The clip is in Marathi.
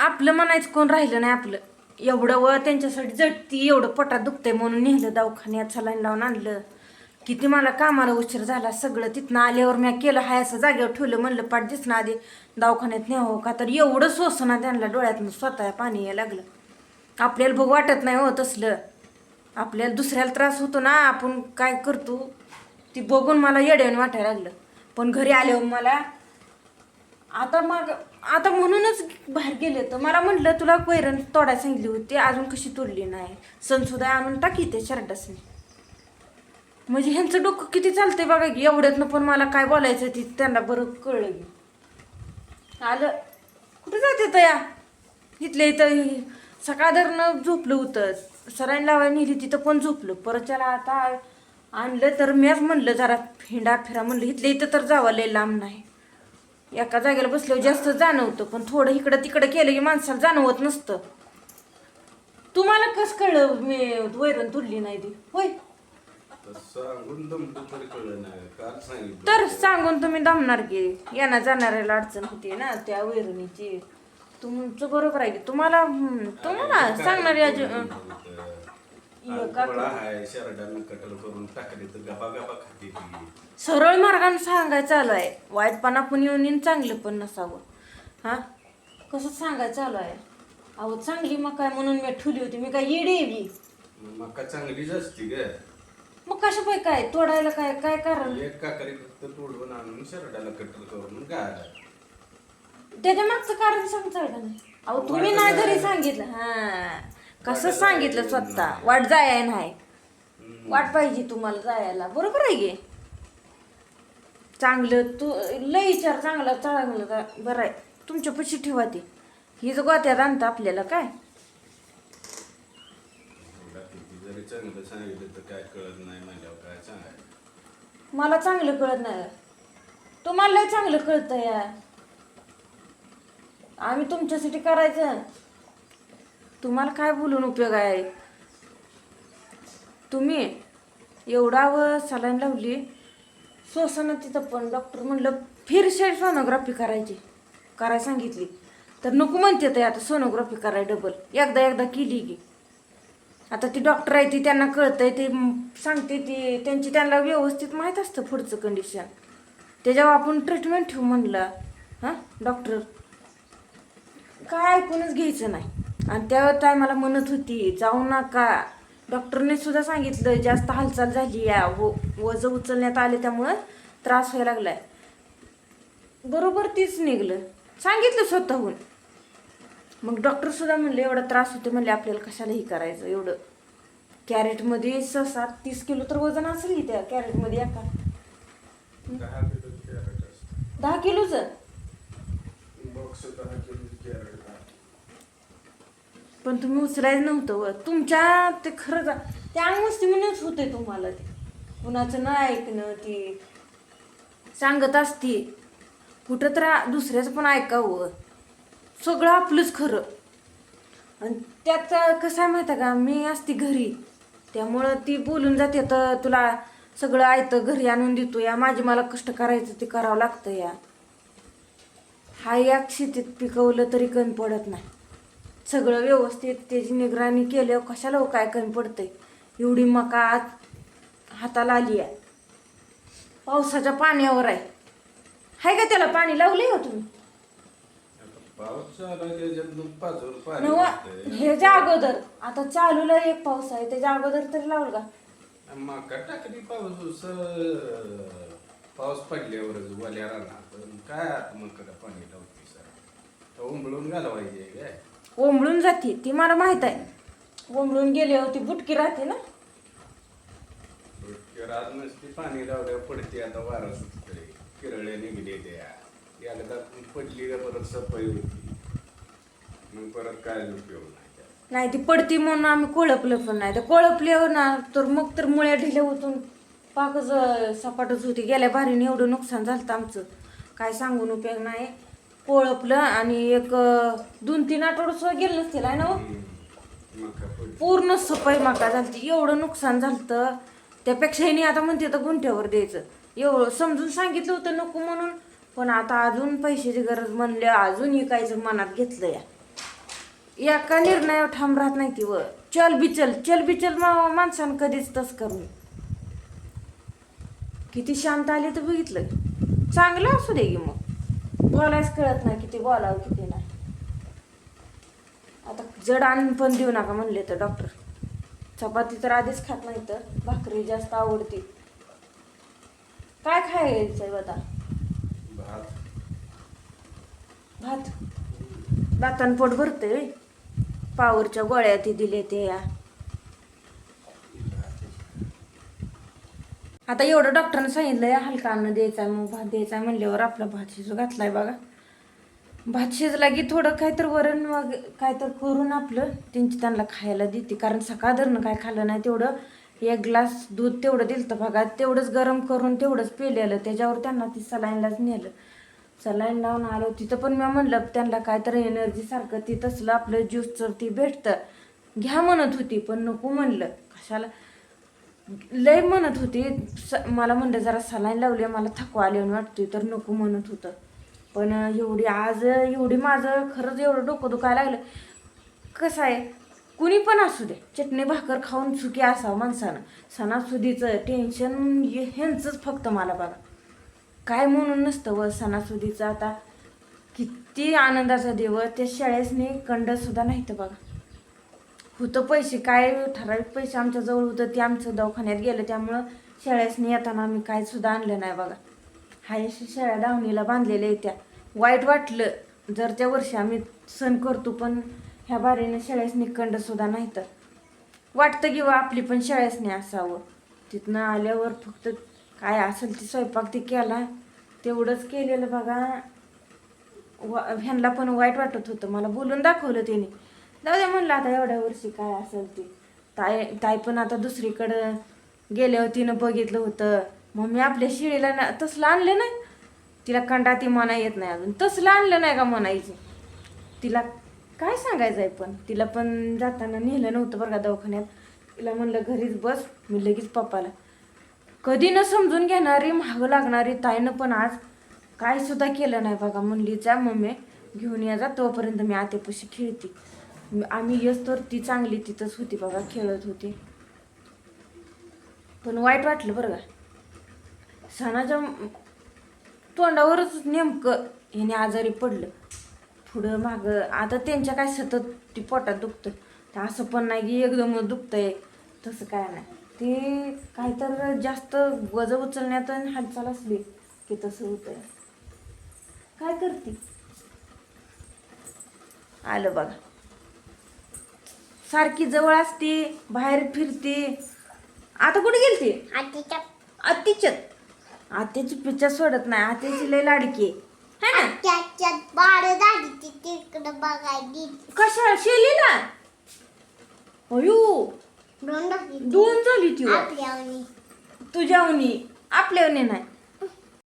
आपलं म्हणायचं कोण राहिलं नाही आपलं. एवढं व त्यांच्यासाठी जडती एवढं पोटात दुखतंय म्हणून नेलं दवाखान्यात सलाईन लावून आणलं. किती मला कामाला उशीर झाला सगळं तिथनं आल्यावर मी केलं हाय असं जागेवर ठेवलं म्हणलं पाठ दिसणं आधी. दवाखान्यात न्यावं हो का? तर एवढं सोसना त्यांना डोळ्यातनं स्वतः पाणी यायला लागलं. आपल्याला बघ वाटत नाही होत असलं आपल्याला दुसऱ्याला त्रास होतो ना आपण काय करतो? ती बघून मला येड्याने वाटायला लागलं. पण घरी आल्यावर मला आता मग आता म्हणूनच बाहेर गेले तर मला म्हटलं तुला वैरण तोडायला सांगितली होती अजून कशी तोडली नाही. सणसुद्धा आणून टाकी ते शर्टासनी म्हणजे ह्यांचं डोकं किती चालतंय बघा की एवढ्यातनं पण मला काय बोलायचं ती त्यांना बरं कळलं की. आलं. कुठं जाते तया इथल्या इथं सकाळधरनं झोपलं होतं. सरांनी लावायला नेली तिथं पण झोपलं. परत त्याला आता आणलं तर मीच म्हणलं जरा हिंडा फिरा म्हणलं. इथल्या इथं तर जावं लय लांब नाही. एका जागेला बसल्यावर जास्त जाणवतं पण थोडं इकडं तिकडं केलं की माणसाला जाणवत नसतं. तुम्हाला कसं कळलं मी वैरण तुडली नाही ती? होय. सांगून तरी कळलं नाही काल सांगितलं तर सांगून तुम्ही दमणार की येणार जाणाऱ्याला अडचण होती ना त्या वैरणीची. तुमचं बरोबर आहे की तुम्हाला हम्म, तुम्हाला सांगणार या गोळा आहे शरडानं कटर करून टाकले तर गबा गबा खाते ती. सरळ मार्गाने सांगायचं चालू आहे. वाईटपणा पण येऊन येऊन चांगलं पण नसावं. हा? कसं सांगायचं चालू आहे? अहो चांगली मग काय म्हणून मी ठुली होती. मी काय येडी आहे मी मग मका चांगलीच असती ग. मग कशा पाय काय? तोडायला काय काय कारण? एक काकरी फक्त तोडून आणून शरडाला कटर करून गायला त्याच्या मागचं कारण सांगताल का नाही अहो तुम्ही नाही घरी सांगितलं. हा. कसं सांगितलं स्वतः? वाट जाय नाही. वाट पाहिजे तुम्हाला जायला. बरोबर आहे गे चांगलं तू लय विचार चांगला चांगलं का? बरं आहे. तुमच्या पशी ठेवा ते. हीच जर गोत्यात आणतं आपल्याला काय? जरी चांगलं सांगितलं तर काय कळत नाही म्हणल्यावर काय सांगायचं मला चांगलं कळत नाही. तुम्हाला लय चांगलं कळतं या. आम्ही तुमच्यासाठी करायचं. तुम्हाला काय बोलून उपयोग आहे? तुम्ही एवढा व सलाईन लावली सोसानं तिथं पण डॉक्टर म्हणलं फिरशे सोनोग्राफी करायची. करायला सांगितली. तर नको म्हणते ते आता सोनोग्राफी कराय डबल एकदा एकदा केली की. आता ती डॉक्टर आहे ती त्यांना कळतंय ते सांगते ती त्यांची त्यांना व्यवस्थित माहीत असतं पुढचं कंडिशन त्याच्यावर आपण ट्रीटमेंट ठेवू म्हणलं हां डॉक्टर काय ऐकूनच घ्यायचं नाही. आणि त्या टायमाला म्हणत होती जाऊ नका. डॉक्टरने सुद्धा सांगितलं जास्त हालचाल झाली या. व वजं उचलण्यात आले त्यामुळं त्रास व्हायला लागलाय. बरोबर तीच निघलं. सांगितलं स्वतःहून. मग डॉक्टर सुद्धा म्हणले एवढा त्रास होते म्हणले आपल्याला कशालाही करायचं? एवढं कॅरेटमध्ये स सात तीस किलो तर वजन असेल की त्या कॅरेटमध्ये एका? दहा किलोचं बॉक्स दहा किलो कॅरेट पण तुम्ही उचलायचं नव्हतं व. तुमच्या ते खरंच त्या अंगमस्ती होते तुम्हाला ते. कुणाचं न ऐकणं ती. सांगत असते. कुठं तर दुसऱ्याचं पण ऐकावं. सगळं आपलंच खरं. आणि त्यात कसं आहे माहिती आहे का? मी असते घरी. त्यामुळं ती बोलून जाते. तर तुला सगळं ऐकतं घरी आणून देतो या माझी मला कष्ट करायचं ते करावं लागतं या. हा या शेतीत पिकवलं तरी कमी पडत नाही. सगळं व्यवस्थित त्याची निगराणी केल्यावर कशाला हो काय कमी पडतंय? एवढी मका आत हाताला आली आहे. पावसाच्या पाण्यावर आहे. हाय का त्याला पाणी लावले हो तुम्ही? नवा लागतंय. ह्याच्या अगोदर आता चालूला एक पाऊस आहे त्याच्या अगोदर तरी लावल का? मका टाकली पाऊस पाऊस पडल्यावरच वल्या राहणार पण काय आता मका पाणी लावते सर? उंबळून घालवायचे काय? ओंबळून जाते ती मला माहीत आहे. ओंबळून गेल्यावर ती बुटकी राहते ना. रात नसती पाणी लावल्यावर पडते आता वारा सुटतोय. किरळे निघले त्या. एकदा पडली का परत सफाई होती. मग परत काय उपयोग नाही ती पडती म्हणून आम्ही कोळपलं पण नाही. तर कोळपल्यावर ना तर मग तर मुळ्या ढिल्या होतून पाकच सपाटच होती गेल्या भारीने एवढं नुकसान झालं आमचं. काय सांगून उपयोग नाही. पोळपलं आणि एक दोन तीन आठवडं गेलं नसतील आहे ना हो? पूर्ण सफाई मका झालती. एवढं नुकसान झालं त्यापेक्षा ह्यानी आता म्हणते तर गुंठ्यावर द्यायचं. एवढं समजून सांगितलं होतं नको म्हणून. पण आता अजून पैशाची गरज म्हणली अजून विकायचं मनात घेतलं या. एका निर्णयावर ठाम राहत नाही ती व. चल बिचल चल. बिचल मा- माणसानं कधीच तस करून किती शांत आले तर बघितलं. चांगलं असू दे की मग. बोलायच कळत नाही किती बोलावं किती नाही. आता जड आणून पण देऊ नका म्हणले तर डॉक्टर चपाती तर आधीच खात नाही तर भाकरी जास्त आवडते. काय खायचंय आता? भात. भात. भातान पोट भरते पावरच्या गोळ्या ते दिले ते या. आता एवढं डॉक्टरनं सांगितलंय हलका अन्न द्यायचा मग भात द्यायचा म्हणल्यावर आपला भात शिजू घातलाय बघा. भात शिजला की थोडं काहीतर वरण वग काहीतर करून आपलं त्यांची त्यांना खायला देते. कारण सकाळ धरणं काय खाल्लं नाही तेवढं. एक ग्लास दूध तेवढं दिलं तर बघा. तेवढंच गरम करून तेवढंच पिलेलं. त्याच्यावर त्यांना ती सलाईनलाच नेलं. सलाईन लावून आलो. तिथं पण मी म्हणलं त्यांना काहीतरी एनर्जी सारखं ती तसलं आपलं ज्यूसचं ती भेटतं. घ्या म्हणत होती पण नको म्हणलं. कशाला? लय म्हणत होती स- मला म्हणलं जरा सलाईन लावली मला थकवा आले वाटतोय तर नको म्हणत होतं. पण एवढी आज एवढी माझं खरंच एवढं डोकं दुखायला लागलं. कसं आहे कुणी पण असू दे चटणी भाकर खाऊन सुखी असावं माणसानं. सणासुदीचं टेन्शन ह्यांचंच फक्त मला बघा. काय म्हणून नसतं व सणासुदीचं आता किती आनंदाचा दिवस त्या शाळेसनी कंड सुद्धा नाही तर बघा. होतं पैसे काय ठराविक पैसे आमच्याजवळ होतं ते आमचं दवाखान्यात गेलं त्यामुळं शाळेसनी येताना आम्ही काय सुद्धा आणलं नाही बघा. हाय अशी दावणीला बांधलेल्या आहेत त्या. वाईट वाटलं जर त्या वर्षी आम्ही सण करतो पण ह्या बारीनं शाळेसनी कंड सुद्धा नाही तर. वाटतं की वा आपली पण शाळेसनी असावं. तिथनं आल्यावर फक्त काय असेल ते स्वयंपाक ते केला तेवढंच केलेलं बघा. वा ह्यांना पण वाईट वाटत होतं. मला बोलून दाखवलं त्याने. जाऊ द्या म्हणलं आता एवढ्या वर्षी काय असेल ते. ताई ताई पण आता दुसरीकडं गेल्यावर तिनं बघितलं होतं. मग मी आपल्या शिळीला ना तसलं आणलं नाही. तिला कंडा ती मना येत नाही अजून. तसलं आणलं नाही का म्हणायची? तिला काय सांगायचं आहे पण? तिला पण जाताना नेलं नव्हतं बरं का दवाखान्यात. तिला म्हणलं घरीच बस मी लगेच पप्पाला. कधी न समजून घेणारी महाग लागणारी ताईनं पण आज काय सुद्धा केलं नाही बघा. म्हणली जा मम्मी घेऊन या जा तोपर्यंत मी आतेपाशी खेळते. आम्ही येस तर ती चांगली तिथंच होती बघा खेळत होती. पण वाईट वाटलं बरं का. सणाच्या तोंडावरच नेमकं ह्याने आजारी पडलं. पुढं मागं आता त्यांच्या काय सतत ती पोटात दुखतं तर असं पण नाही की एकदम दुखतंय तसं काय नाही. ते काय तर जास्त वज उचलण्यात आणि हालचाल असली की तसं होतंय. काय करते? आलं बघा. सारखी जवळ असते बाहेर फिरते. आता कुठे गेलती? आतीच्या आत्तीच्यात? आत्याची पिच्चा सोडत नाही आत्याची लय लाडकी आहे. है ना? त्याच्यात बाळ झाली ती तिकडं बघायला. कशा? शेलीला? अयो. दोन झाली दोन झाली ती तुझ्यावनी. आपल्यावनी नाही.